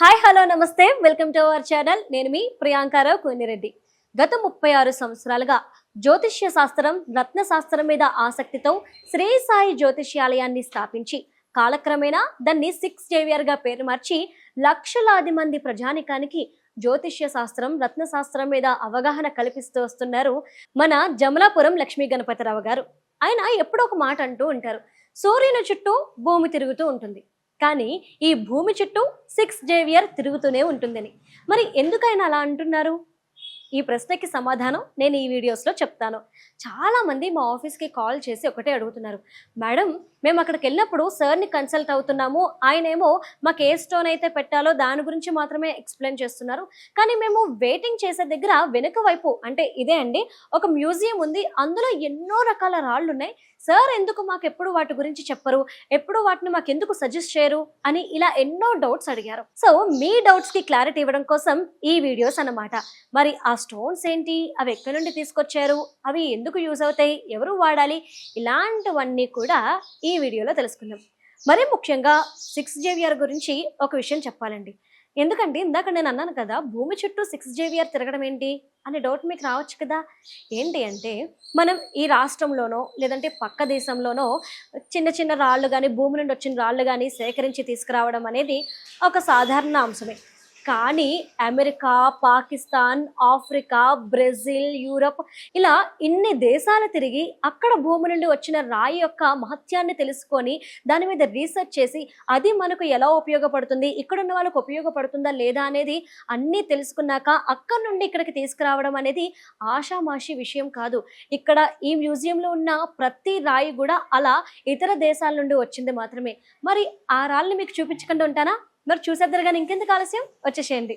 Hi hello నమస్తే. Welcome to our channel. నేను మీ ప్రియాంకారావు కోనిరెడ్డి. గత ముప్పై ఆరు సంవత్సరాలుగా జ్యోతిష్య శాస్త్రం రత్న శాస్త్రం మీద ఆసక్తితో శ్రీ సాయి జ్యోతిష్యాలయాన్ని స్థాపించి కాలక్రమేణా దాన్ని సిక్స్ జేవియర్గా పేరు మార్చి లక్షలాది మంది ప్రజానికానికి జ్యోతిష్య శాస్త్రం రత్న శాస్త్రం మీద అవగాహన కల్పిస్తూ వస్తున్నారు మన జమలాపురం లక్ష్మీ గణపతిరావు గారు. ఆయన ఎప్పుడో ఒక మాట అంటూ ఉంటారు. సూర్యుని చుట్టూ భూమి తిరుగుతూ ఉంటుంది. కానీ ఈ భూమి చుట్టూ సిక్స్ జేవియర్ తిరుగుతూనే ఉంటుందని. మరి ఎందుకైనా అలా అంటున్నారు? ఈ ప్రశ్నకి సమాధానం నేను ఈ వీడియోస్లో చెప్తాను. చాలామంది మా ఆఫీస్కి కాల్ చేసి ఒకటే అడుగుతున్నారు. మేడం మేము అక్కడికి వెళ్ళినప్పుడు సార్ని కన్సల్ట్ అవుతున్నాము. ఆయన ఏమో మాకు ఏ స్టోన్ అయితే పెట్టాలో దాని గురించి మాత్రమే ఎక్స్ప్లెయిన్ చేస్తున్నారు. కానీ మేము వెయిటింగ్ చేసే దగ్గర వెనుక వైపు అంటే ఇదే అండి ఒక మ్యూజియం ఉంది. అందులో ఎన్నో రకాల రాళ్ళు ఉన్నాయి సార్ ఎందుకు మాకు ఎప్పుడు వాటి గురించి చెప్పరు? ఎప్పుడు వాటిని మాకు ఎందుకు సజెస్ట్ చేయరు? అని ఇలా ఎన్నో డౌట్స్ అడిగారు. సో మీ డౌట్స్కి క్లారిటీ ఇవ్వడం కోసం ఈ వీడియోస్ అన్నమాట. మరి ఆ స్టోన్స్ ఏంటి? అవి ఎక్కడి నుండి తీసుకొచ్చారు? అవి ఎందుకు యూజ్ అవుతాయి? ఎవరు వాడాలి? ఇలాంటివన్నీ కూడా ఈ వీడియోలో తెలుసుకుందాం. మరి ముఖ్యంగా సిక్స్ జేవిఆర్ గురించి ఒక విషయం చెప్పాలండి. ఎందుకంటే ఇందాక నేను అన్నాను కదా భూమి చుట్టూ సిక్స్ జేవియర్ తిరగడం ఏంటి అనే డౌట్ మీకు రావచ్చు కదా. ఏంటి అంటే మనం ఈ రాష్ట్రంలోనో లేదంటే పక్క దేశంలోనో చిన్న చిన్న రాళ్ళు కానీ భూమి నుండి వచ్చిన రాళ్ళు కానీ సేకరించి తీసుకురావడం అనేది ఒక సాధారణ అంశమే. కానీ America Pakistan Africa Brazil Europe ఇలా ఇన్ని దేశాలు తిరిగి అక్కడ భూమి నుండి వచ్చిన రాయి యొక్క మహత్యాన్ని తెలుసుకొని దాని మీద రీసెర్చ్ చేసి అది మనకు ఎలా ఉపయోగపడుతుంది ఇక్కడ ఉన్న వాళ్ళకు ఉపయోగపడుతుందా లేదా అనేది అన్నీ తెలుసుకున్నాక అక్కడ నుండి ఇక్కడికి తీసుకురావడం అనేది ఆషామాషి విషయం కాదు. ఇక్కడ ఈ మ్యూజియంలో ఉన్న ప్రతి రాయి కూడా అలా ఇతర దేశాల నుండి వచ్చింది మాత్రమే. మరి ఆ రాళ్ళని మీకు చూపించకుండా ఉంటానా? మరి చూసేద్దరు కానీ ఇంకెందుకు ఆలస్యం? వచ్చేసేయండి.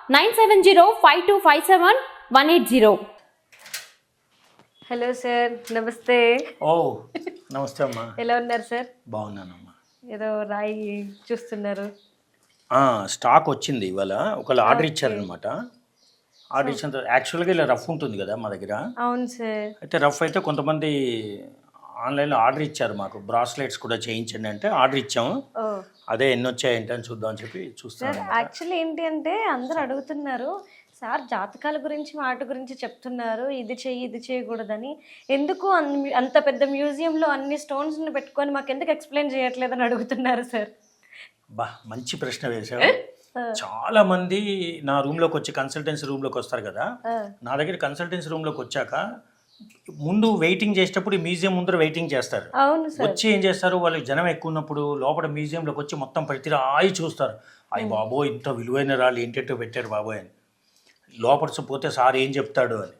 nine seven zero five two five seven one eight zero. Hello sir నమస్తే. ఓ నమస్తే అమ్మా. ఎలా ఉన్నారు సార్? బాగున్నానమ్మా. ఏదో రాయి చూస్తున్నారు. ఆ, స్టాక్ వచ్చింది ఇవాళ. ఒకళ్ళు ఆర్డర్ ఇచ్చారనమాట ఆర్డర్ ఇచ్చిన తర్వాత యాక్చువల్గా ఇలా రఫ్ ఉంటుంది కదా మా దగ్గర. అవును సార్. అయితే రఫ్ అయితే కొంతమంది ఆన్లైన్లో ఆర్డర్ ఇచ్చారు మాకు. బ్రాస్లెట్స్ కూడా చేయించండి అంటే ఆర్డర్ ఇచ్చాము. అదే ఎన్ని వచ్చాయంటే అని చూద్దాం అని చెప్పి చూస్తాను యాక్చువల్లీ ఏంటి అంటే అందరు అడుగుతున్నారు సార్ జాతకాల గురించి మాట గురించి చెప్తున్నారు ఇది చెయ్యి ఇది చేయకూడదని. ఎందుకు అన్- అంత పెద్ద మ్యూజియంలో అన్ని స్టోన్స్ని పెట్టుకొని మాకు ఎందుకు ఎక్స్ప్లెయిన్ చేయట్లేదని అడుగుతున్నారు సార్? బా మంచి ప్రశ్న వేశావు. చాలా మంది నా రూమ్లోకి వచ్చి కన్సల్టెన్సీ రూమ్లోకి వస్తారు కదా. నా దగ్గర కన్సల్టెన్సీ రూమ్లోకి వచ్చాక ముందు వెయిటింగ్ చేసేటప్పుడు మ్యూజియం ముందర వెయిటింగ్ చేస్తారు. అవును సార్. వచ్చి ఏం చేస్తారు? వాళ్ళు జనం ఎక్కువ ఉన్నప్పుడు లోపల మ్యూజియంలోకి వచ్చి మొత్తం ప్రతి రాయి చూస్తారు. అయ్యి బాబోయ్ ఇంత విలువైన రాళ్ళు ఏంటంటో పెట్టారు బాబోయ్ అని. లోపల పోతే సార్ ఏం చెప్తాడు అని.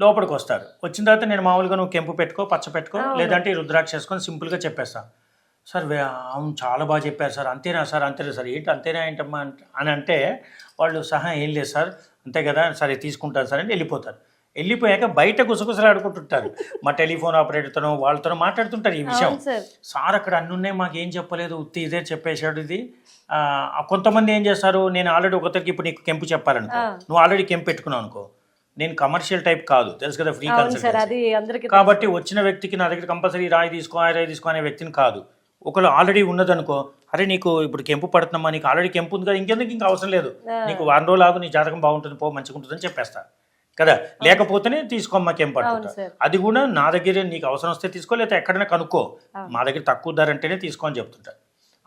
లోపలికి వస్తారు. వచ్చిన తర్వాత నేను మామూలుగా నువ్వు కెంపు పెట్టుకో పచ్చ పెట్టుకో లేదంటే రుద్రాక్ష వేసుకొని సింపుల్గా చెప్పేస్తా. సార్ అవును చాలా బాగా చెప్పారు సార్. అంతేనా సార్? అంతేనా సార్? ఏంటి అంతేనా ఏంటమ్మా? అని అంటే వాళ్ళు సహా ఏం లేదు సార్. అంతే కదా. సరే తీసుకుంటాను సార్ అని వెళ్ళిపోతారు. వెళ్ళిపోయాక బయట గుసగుసలాడుకుంటుంటారు. మా టెలిఫోన్ ఆపరేటర్తోనో వాళ్ళతోనో మాట్లాడుతుంటారు ఈ విషయం. సార్. అక్కడ అన్ని ఉన్నాయి మాకు ఏం చెప్పలేదు. ఉత్తి ఇదే చెప్పేశాడు ఇది. కొంతమంది ఏం చేస్తారు నేను ఆల్రెడీ ఒకరికి ఇప్పుడు నీకు కెంపు చెప్పాలనుకో. నువ్వు ఆల్రెడీ కెంపు పెట్టుకున్నావు అనుకో. నేను కమర్షియల్ టైప్ కాదు. తెలుసు కదా ఫ్రీ కన్సల్టెన్సీ. కాబట్టి వచ్చిన వ్యక్తికి నా దగ్గర కంపల్సరీ రాయి తీసుకో ఆ రాయి తీసుకో అనే వ్యక్తిని కాదు. ఒకళ్ళు ఆల్రెడీ ఉన్నదనుకో అరే నీకు ఇప్పుడు కెంపు పడుతుందమ్మా నీకు ఆల్రెడీ కెంపు ఉంది కదా ఇంకెందుకు ఇంకా అవసరం లేదు. నీకు వారం రోజులు ఆగు నీ జాతకం బాగుంటుంది పో మంచిగా ఉంటుందని చెప్పేస్తా. కదా? లేకపోతేనే తీసుకోమ్మా కెంపు అవును పడుతుంటా సార్. అది కూడా నా దగ్గర నీకు అవసరం వస్తే తీసుకో లేకపోతే ఎక్కడైనా కనుక్కో. మా దగ్గర తక్కువ ధర అంటేనే తీసుకో అని చెప్తుంటా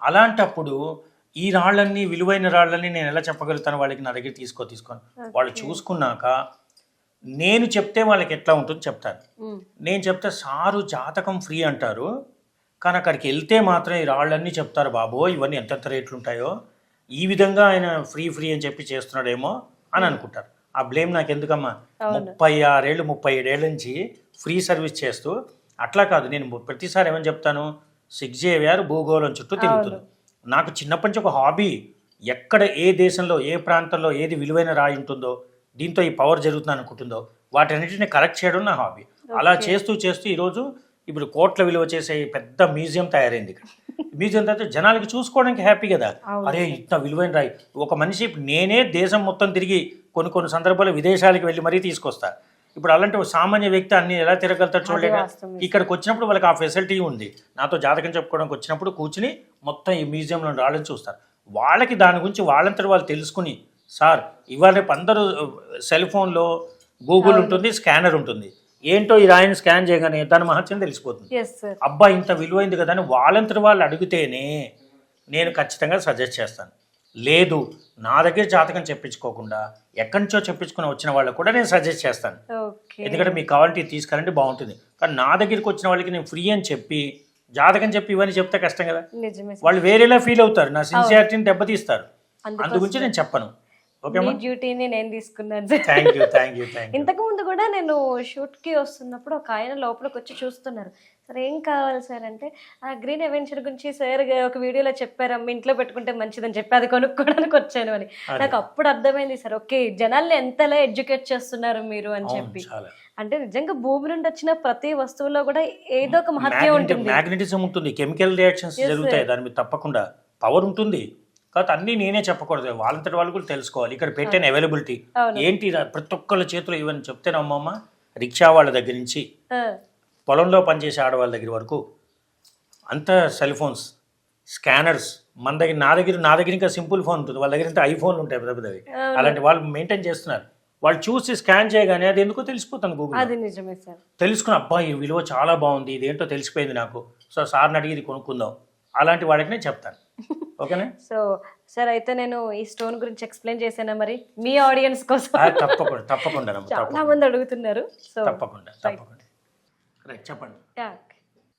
అలాంటప్పుడు ఈ రాళ్ళన్నీ విలువైన రాళ్ళని నేను ఎలా చెప్పగలుగుతాను వాళ్ళకి నా దగ్గర తీసుకో తీసుకోని వాళ్ళు చూసుకున్నాక నేను చెప్తే వాళ్ళకి ఎట్లా ఉంటుందో చెప్తాను. నేను చెప్తే సారు జాతకం ఫ్రీ అంటారు. కానీ అక్కడికి వెళ్తే మాత్రం ఈ రాళ్ళన్నీ చెప్తారు బాబో ఇవన్నీ ఎంతెంత రేట్లు ఉంటాయో? ఈ విధంగా ఆయన ఫ్రీ ఫ్రీ అని చెప్పి చేస్తున్నాడేమో? అని అనుకుంటారు. ఆ బ్లేమ్ నాకు ఎందుకమ్మా ముప్పై ఆరేళ్ళు ముప్పై ఏడేళ్ళ నుంచి ఫ్రీ సర్వీస్ చేస్తూ అట్లా కాదు నేను ప్రతిసారి ఏమని చెప్తాను? సిక్స్ జేవిఆర్ భూగోళం చుట్టూ తిరుగుతుంది. నాకు చిన్నప్పటి నుంచి ఒక హాబీ ఎక్కడ ఏ దేశంలో ఏ ప్రాంతంలో ఏది విలువైన రాయి ఉంటుందో దీంతో ఈ పవర్ జరుగుతుంది అనుకుంటుందో వాటన్నిటిని కలెక్ట్ చేయడం నా హాబీ. అలా చేస్తూ చేస్తూ ఈరోజు ఇప్పుడు కోట్ల విలువ చేసే పెద్ద మ్యూజియం తయారైంది ఇక్కడ. మ్యూజియం తర్వాత జనాలకి చూసుకోవడానికి హ్యాపీ కదా. అరే ఇంత విలువైన రాయి. ఒక మనిషి నేనే దేశం మొత్తం తిరిగి కొన్ని కొన్ని సందర్భాల్లో విదేశాలకు వెళ్ళి మరీ తీసుకొస్తా. ఇప్పుడు అలాంటి ఒక సామాన్య వ్యక్తి అన్ని ఎలా తిరగలుగుతాడు చూడలేక. ఇక్కడికి వచ్చినప్పుడు వాళ్ళకి ఆ ఫెసిలిటీ ఉంది. నాతో జాతకం చెప్పుకోవడానికి వచ్చినప్పుడు కూర్చుని మొత్తం ఈ మ్యూజియంలో రాళ్ళని చూస్తారు. వాళ్ళకి దాని గురించి వాళ్ళంతటి వాళ్ళు తెలుసుకుని సార్ ఇవాళ రేపు అందరూ సెల్ ఫోన్లో గూగుల్ ఉంటుంది స్కానర్ ఉంటుంది. ఏంటో ఈ రాయిని స్కాన్ చేయగానే దాని మహత్యం తెలిసిపోతుంది. అబ్బా ఇంత విలువైంది కదా అని వాళ్ళంతటి వాళ్ళు అడిగితేనే నేను ఖచ్చితంగా సజెస్ట్ చేస్తాను. లేదు నా దగ్గర జాతకం చెప్పించుకోకుండా ఎక్కడి నుంచో చెప్పించుకుని వచ్చిన వాళ్ళకు కూడా నేను సజెస్ట్ చేస్తాను. ఎందుకంటే మీకు కావాలంటే ఇది తీసుకెళ్ళండి బాగుంటుంది. కానీ నా దగ్గరికి వచ్చిన వాళ్ళకి నేను ఫ్రీ అని చెప్పి జాతకం చెప్పి ఇవన్నీ చెప్తే కష్టం కదా. వాళ్ళు వేరేలా ఫీల్ అవుతారు. నా సిన్సియారిటీని దెబ్బతీస్తారు. అందుకోసం- అందు గురించి నేను చెప్పను. మీ డ్యూటీని నేను తీసుకున్నాను ఇంతకు ముందు కూడా నేను షూట్కి వస్తున్నప్పుడు ఒక ఆయన లోపలికి వచ్చి చూస్తున్నారు. సార్ ఏం కావాలి సార్? అంటే ఆ గ్రీన్ అవెంచర్ గురించి సార్ ఒక వీడియోలో చెప్పారమ్మ ఇంట్లో పెట్టుకుంటే మంచిదని చెప్పి అది కొనుక్కోవడానికి వచ్చాను అని. నాకు అప్పుడు అర్థమైంది సార్ ఓకే జనాల్ని ఎంతలా ఎడ్యుకేట్ చేస్తున్నారు మీరు? అని చెప్పి. అంటే నిజంగా భూమి నుండి వచ్చిన ప్రతి వస్తువులో కూడా ఏదో ఒక మహత్యం ఉంటుంది. మ్యాగ్నెటిజం ఉంటుంది కెమికల్ రియాక్షన్స్ జరుగుతాయి దాని మీద తప్పకుండా పవర్ ఉంటుంది. కాబట్టి అన్నీ నేనే చెప్పకూడదు. వాళ్ళంతటి వాళ్ళు కూడా తెలుసుకోవాలి. ఇక్కడ పెట్టిన అవైలబిలిటీ. ఏంటి ప్రతి ఒక్కళ్ళ చేతిలో ఇవన్నీ చెప్తేనమ్మమ్మ రిక్షా వాళ్ళ దగ్గర నుంచి పొలంలో పనిచేసే ఆడవాళ్ళ దగ్గర వరకు అంతా సెల్ ఫోన్స్ స్కానర్స్ మన దగ్గర నా దగ్గర నా దగ్గర ఇంకా సింపుల్ ఫోన్ ఉంటుంది. వాళ్ళ దగ్గర ఇంకా ఐఫోన్లు ఉంటాయి పెద్ద పెద్దవి. అలాంటి వాళ్ళు మెయింటైన్ చేస్తున్నారు. వాళ్ళు చూసి స్కాన్ చేయగానే అది ఎందుకో తెలిసిపోతుంది గూగుల్ అది నిజమే సార్. తెలుసుకుని అబ్బా ఈ విలువ చాలా బాగుంది. ఇదేంటో తెలిసిపోయింది నాకు. సో సార్ని అడిగి ఇది కొనుక్కుందాం. అలాంటి వాడికి నేను చెప్తాను. ఓకేనా? సో సార్ అయితే నేను ఈ స్టోన్ గురించి ఎక్స్ప్లెయిన్ చేశానా మరి? మీ ఆడియన్స్ కోసం. తప్పకుండా తప్పకుండా చాలా మంది అడుగుతున్నారు సో. తప్పకుండా తప్పకుండా. రైట్ చెప్పండి.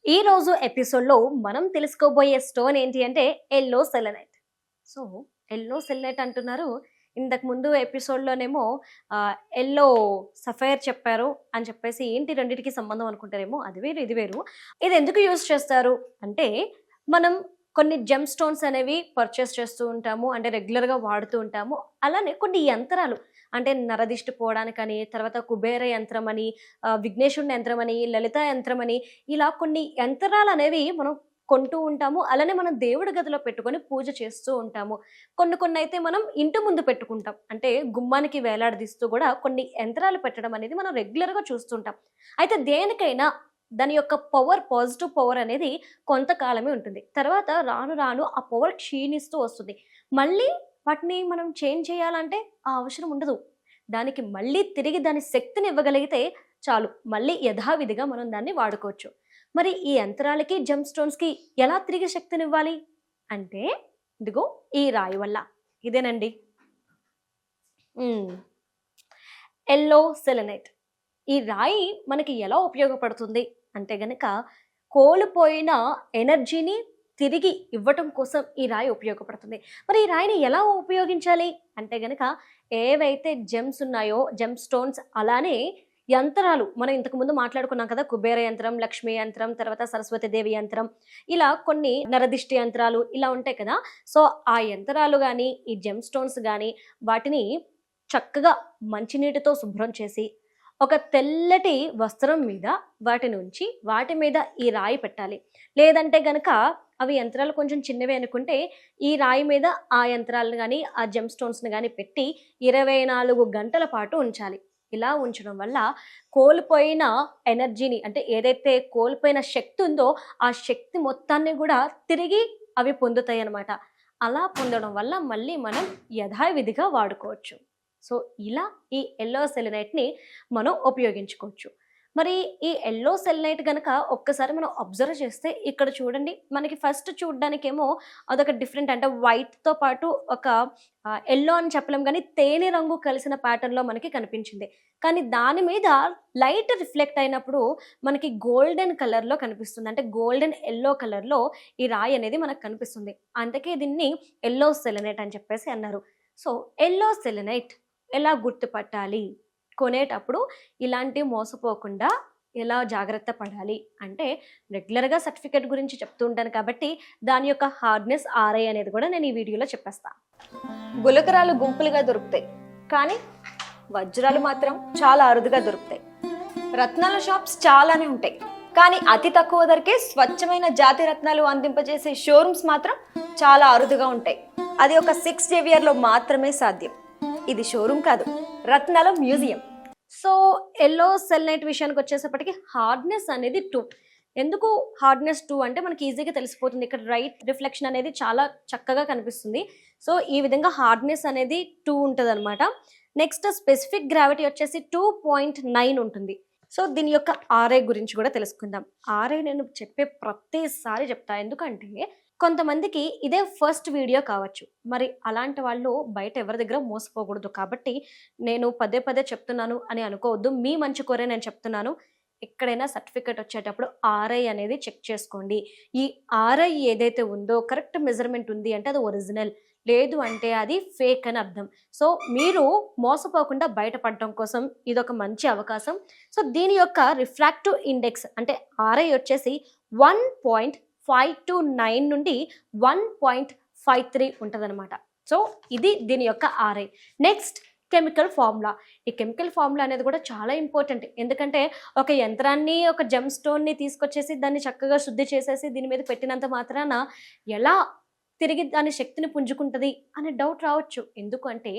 ఈ రోజు ఎపిసోడ్లో మనం తెలుసుకోబోయే స్టోన్ ఏంటి అంటే yellow selenite. So yellow selenite అంటున్నారు. ఇంతకు ముందు ఎపిసోడ్లోనేమో ఎల్లో సఫైర్ చెప్పారు అని చెప్పేసి ఏంటి రెండింటికి సంబంధం అనుకుంటారేమో అది వేరు ఇది వేరు. ఇది ఎందుకు యూజ్ చేస్తారు? అంటే మనం కొన్ని జెమ్ స్టోన్స్ అనేవి పర్చేస్ చేస్తూ ఉంటాము అంటే రెగ్యులర్గా వాడుతూ ఉంటాము. అలానే కొన్ని యంత్రాలు అంటే నరదిష్టి పోవడానికని తర్వాత కుబేర యంత్రం అని విఘ్నేశ్వరుని యంత్రం అని లలిత యంత్రం అని ఇలా కొన్ని యంత్రాలు అనేవి మనం కొంటూ ఉంటాము. అలానే మనం దేవుడి గదిలో పెట్టుకొని పూజ చేస్తూ ఉంటాము. కొన్ని కొన్ని అయితే మనం ఇంటి ముందు పెట్టుకుంటాం. అంటే గుమ్మానికి వేలాడదీస్తూ కూడా కొన్ని యంత్రాలు పెట్టడం అనేది మనం రెగ్యులర్గా చూస్తుంటాం అయితే దేనికైనా దాని యొక్క పవర్ పాజిటివ్ పవర్ అనేది కొంతకాలమే ఉంటుంది. తర్వాత రాను రాను ఆ పవర్ క్షీణిస్తూ వస్తుంది. మళ్ళీ వాటిని మనం చేంజ్ చేయాలంటే ఆ అవసరం ఉండదు. దానికి మళ్ళీ తిరిగి దాని శక్తిని ఇవ్వగలిగితే చాలు. మళ్ళీ యథావిధిగా మనం దాన్ని వాడుకోవచ్చు. మరి ఈ యంత్రాలకి జమ్ స్టోన్స్కి ఎలా తిరిగి శక్తినివ్వాలి అంటే ఇదిగో ఈ రాయి వల్ల. ఇదేనండి. ఎల్లో సెలనైట్ ఈ రాయి మనకి ఎలా ఉపయోగపడుతుంది? అంటే గనక కోల్పోయిన ఎనర్జీని తిరిగి ఇవ్వటం కోసం ఈ రాయి ఉపయోగపడుతుంది. మరి ఈ రాయిని ఎలా ఉపయోగించాలి? అంటే గనక ఏవైతే జెమ్స్ ఉన్నాయో జెమ్ స్టోన్స్ అలానే యంత్రాలు మనం ఇంతకు ముందు మాట్లాడుకున్నాం కదా కుబేర యంత్రం లక్ష్మీ యంత్రం తర్వాత సరస్వతి దేవి యంత్రం ఇలా కొన్ని నరదిష్టి యంత్రాలు ఇలా ఉంటాయి కదా. సో ఆ యంత్రాలు కానీ ఈ జెమ్ స్టోన్స్ కానీ వాటిని చక్కగా మంచినీటితో శుభ్రం చేసి ఒక తెల్లటి వస్త్రం మీద వాటి నుంచి వాటి మీద ఈ రాయి పెట్టాలి. లేదంటే గనక అవి యంత్రాలు కొంచెం చిన్నవి అనుకుంటే ఈ రాయి మీద ఆ యంత్రాలను కానీ ఆ జెమ్ స్టోన్స్ని కానీ పెట్టి ఇరవై నాలుగు గంటల పాటు ఉంచాలి. ఇలా ఉంచడం వల్ల కోల్పోయిన ఎనర్జీని అంటే ఏదైతే కోల్పోయిన శక్తి ఉందో ఆ శక్తి మొత్తాన్ని కూడా తిరిగి అవి పొందుతాయి అన్నమాట అలా పొందడం వల్ల మళ్ళీ మనం యథావిధిగా వాడుకోవచ్చు. సో ఇలా ఈ ఎల్లో సెలినైట్ని మనం ఉపయోగించుకోవచ్చు. మరి ఈ ఎల్లో సెలినైట్ కనుక ఒక్కసారి మనం అబ్జర్వ్ చేస్తే ఇక్కడ చూడండి మనకి ఫస్ట్ చూడడానికేమో అదొక డిఫరెంట్ అంటే వైట్తో పాటు ఒక ఎల్లో అని చెప్పలేం కానీ తేనె రంగు కలిసిన ప్యాటర్న్లో మనకి కనిపించింది. కానీ దాని మీద లైట్ రిఫ్లెక్ట్ అయినప్పుడు మనకి గోల్డెన్ కలర్లో కనిపిస్తుంది. అంటే గోల్డెన్ ఎల్లో కలర్లో ఈ రాయి అనేది మనకు కనిపిస్తుంది. అందుకే దీన్ని ఎల్లో సెలనైట్ అని చెప్పేసి అన్నారు. సో ఎల్లో సెలెనైట్ ఎలా గుర్తుపట్టాలి? కొనేటప్పుడు ఇలాంటి మోసపోకుండా ఎలా జాగ్రత్త పడాలి? అంటే రెగ్యులర్గా సర్టిఫికేట్ గురించి చెప్తూ ఉంటాను కాబట్టి దాని యొక్క హార్డ్నెస్ ఆర్ఐ అనేది కూడా నేను ఈ వీడియోలో చెప్పేస్తాను గులకరాలు గుంపులుగా దొరుకుతాయి. కానీ వజ్రాలు మాత్రం చాలా అరుదుగా దొరుకుతాయి. రత్నాల షాప్స్ చాలానే ఉంటాయి. కానీ అతి తక్కువ ధరకే స్వచ్ఛమైన జాతి రత్నాలు అందింపజేసే షోరూమ్స్ మాత్రం చాలా అరుదుగా ఉంటాయి. అది ఒక సిక్స్ జేవియర్లో మాత్రమే సాధ్యం. ఇది షోరూమ్ కాదు. రత్నాల museum. So yellow selenite విషయానికి వచ్చేసప్పటికి హార్డ్నెస్ అనేది టూ ఎందుకు హార్డ్నెస్ టూ అంటే మనకి ఈజీగా తెలిసిపోతుంది. ఇక్కడ రైట్ రిఫ్లెక్షన్ అనేది చాలా చక్కగా కనిపిస్తుంది. సో ఈ విధంగా హార్డ్నెస్ అనేది టూ ఉంటుంది అనమాట నెక్స్ట్ స్పెసిఫిక్ గ్రావిటీ వచ్చేసి టూ పాయింట్ నైన్ ఉంటుంది. సో దీని యొక్క ఆర్ఐ గురించి కూడా తెలుసుకుందాం. ఆర్ఐ నేను చెప్పే ప్రతిసారి చెప్తా. ఎందుకంటే కొంతమందికి ఇదే ఫస్ట్ వీడియో కావచ్చు. మరి అలాంటి వాళ్ళు బయట ఎవరి దగ్గర మోసపోకూడదు. కాబట్టి నేను పదే పదే చెప్తున్నాను అని అనుకోవద్దు. మీ మంచి కోరే నేను చెప్తున్నాను. ఎక్కడైనా సర్టిఫికేట్ వచ్చేటప్పుడు ఆర్ఐ అనేది చెక్ చేసుకోండి. ఈ ఆర్ఐ ఏదైతే ఉందో కరెక్ట్ మెజర్మెంట్ ఉంది అంటే అది ఒరిజినల్ లేదు అంటే అది ఫేక్ అని అర్థం. సో మీరు మోసపోకుండా బయటపడటం కోసం ఇది ఒక మంచి అవకాశం. సో దీని యొక్క రిఫ్రాక్టివ్ ఇండెక్స్ అంటే ఆర్ఐ వచ్చేసి one point five two nine నుండి వన్ పాయింట్ ఫైవ్ త్రీ ఉంటుందన్నమాట. సో ఇది దీని యొక్క ఆర్ఐ నెక్స్ట్ కెమికల్ ఫార్ములా ఈ కెమికల్ ఫార్ములా అనేది కూడా చాలా ఇంపార్టెంట్ ఎందుకంటే ఒక యంత్రాన్ని ఒక జెమ్ స్టోన్ని తీసుకొచ్చేసి దాన్ని చక్కగా శుద్ధి చేసేసి దీని మీద పెట్టినంత మాత్రాన ఎలా తిరిగి దాని శక్తిని పుంజుకుంటుంది అనే డౌట్ రావచ్చు. ఎందుకంటే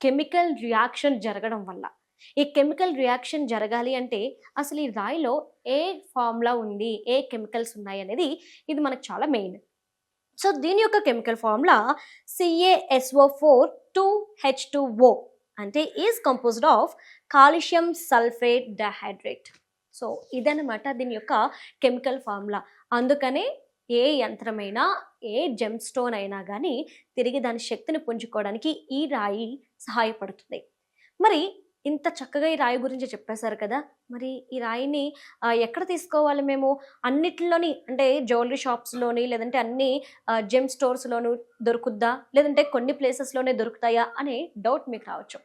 కెమికల్ రియాక్షన్ జరగడం వల్ల. ఈ కెమికల్ రియాక్షన్ జరగాలి అంటే అసలు ఈ రాయిలో ఏ ఫార్ములా ఉంది? ఏ కెమికల్స్ ఉన్నాయి అనేది ఇది మనకు చాలా మెయిన్. సో దీని యొక్క chemical formula CASO four two H two O అంటే is composed of calcium sulphate dihydrate so ఇదనమాట దీని యొక్క కెమికల్ ఫార్ములా. అందుకనే ఏ యంత్రమైనా ఏ జెమ్ స్టోన్ అయినా కానీ తిరిగి దాని శక్తిని పుంజుకోవడానికి ఈ రాయి సహాయపడుతుంది. మరి ఇంత చక్కగా ఈ రాయి గురించి చెప్పేశారు కదా! మరి ఈ రాయిని ఎక్కడ తీసుకోవాలి మేము? అన్నిటిలోని అంటే జ్యువెలరీ షాప్స్లోని లేదంటే అన్ని జెమ్ స్టోర్స్లోనూ దొరుకుద్దా? లేదంటే కొన్ని ప్లేసెస్లోనే దొరుకుతాయా? అనే డౌట్ మీకు రావచ్చు.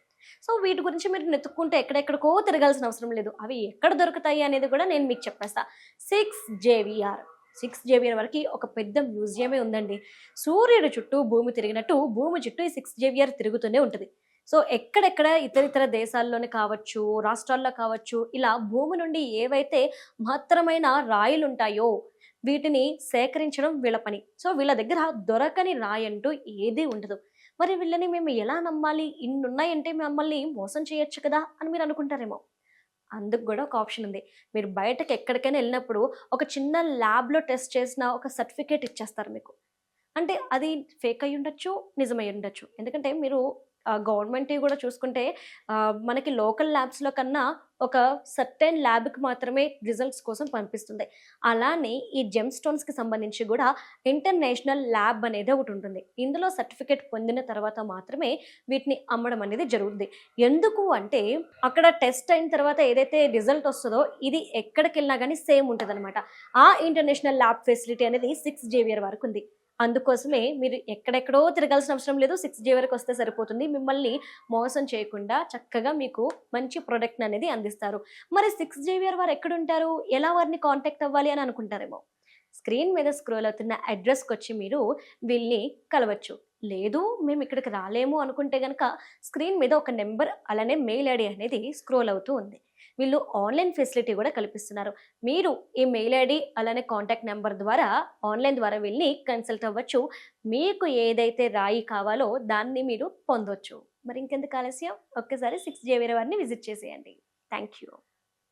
సో వీటి గురించి మీరు నెత్తుక్కుంటే ఎక్కడెక్కడికో తిరగాల్సిన అవసరం లేదు. అవి ఎక్కడ దొరుకుతాయి అనేది కూడా నేను మీకు చెప్పేస్తా. Six JVR. సిక్స్ జేవిఆర్ వరకు ఒక పెద్ద మ్యూజియమే ఉందండి. సూర్యుడు చుట్టూ భూమి తిరిగినట్టు భూమి చుట్టూ ఈ సిక్స్ జేవిఆర్ తిరుగుతూనే ఉంటుంది. సో ఎక్కడెక్కడ ఇతర ఇతర దేశాల్లోనే కావచ్చు రాష్ట్రాల్లో కావచ్చు ఇలా భూమి నుండి ఏవైతే మహత్తరమైన రాయిలు ఉంటాయో వీటిని సేకరించడం వీళ్ళ పని. సో వీళ్ళ దగ్గర దొరకని రాయి అంటూ ఏదీ ఉండదు. మరి వీళ్ళని మేము ఎలా నమ్మాలి? ఇన్నున్నాయంటే మమ్మల్ని మోసం చేయొచ్చు కదా అని మీరు అనుకుంటారేమో. అందుకు కూడా ఒక ఆప్షన్ ఉంది. మీరు బయటకు ఎక్కడికైనా వెళ్ళినప్పుడు ఒక చిన్న ల్యాబ్లో టెస్ట్ చేసిన ఒక సర్టిఫికేట్ ఇచ్చేస్తారు మీకు. అంటే అది ఫేక్ అయి ఉండొచ్చు నిజమై ఉండొచ్చు ఎందుకంటే మీరు గవర్నమెంట్ కూడా చూసుకుంటే మనకి లోకల్ ల్యాబ్స్లో కన్నా ఒక సర్టెన్ ల్యాబ్కి మాత్రమే రిజల్ట్స్ కోసం పంపిస్తుంది. అలానే ఈ జెమ్ స్టోన్స్కి సంబంధించి కూడా ఇంటర్నేషనల్ ల్యాబ్ అనేది ఒకటి ఉంటుంది. ఇందులో సర్టిఫికేట్ పొందిన తర్వాత మాత్రమే వీటిని అమ్మడం అనేది జరుగుతుంది. ఎందుకు అంటే అక్కడ టెస్ట్ అయిన తర్వాత ఏదైతే రిజల్ట్ వస్తుందో ఇది ఎక్కడికి వెళ్ళినా కానీ సేమ్ ఉంటుంది ఆ ఇంటర్నేషనల్ ల్యాబ్ ఫెసిలిటీ అనేది సిక్స్ జేవియర్ వరకు ఉంది. అందుకోసమే మీరు ఎక్కడెక్కడో తిరగాల్సిన అవసరం లేదు. సిక్స్ జీ వరకు వస్తే సరిపోతుంది. మిమ్మల్ని మోసం చేయకుండా చక్కగా మీకు మంచి ప్రొడక్ట్ అనేది అందిస్తారు. మరి సిక్స్ జీవీఆర్ వారు ఎక్కడుంటారు? ఎలా వారిని కాంటాక్ట్ అవ్వాలి అని అనుకుంటారేమో? స్క్రీన్ మీద స్క్రోల్ అవుతున్న అడ్రస్కి వచ్చి మీరు వీళ్ళని కలవచ్చు. లేదు మేము ఇక్కడికి రాలేము అనుకుంటే కనుక స్క్రీన్ మీద ఒక నెంబర్ అలానే మెయిల్ ఐడి అనేది స్క్రోల్ అవుతూ ఉంది. వీళ్ళు ఆన్లైన్ ఫెసిలిటీ కూడా కల్పిస్తున్నారు. మీరు ఈ మెయిల్ ఐడి అలానే కాంటాక్ట్ నెంబర్ ద్వారా ఆన్లైన్ ద్వారా వెళ్ళి కన్సల్ట్ అవ్వచ్చు. మీకు ఏదైతే రాయి కావాలో దాన్ని మీరు పొందొచ్చు. మరి ఇంకెందుకు ఆలస్యం? ఒక్కసారి సిక్స్ జేవియర్ వారిని విజిట్ చేసేయండి. Thank you.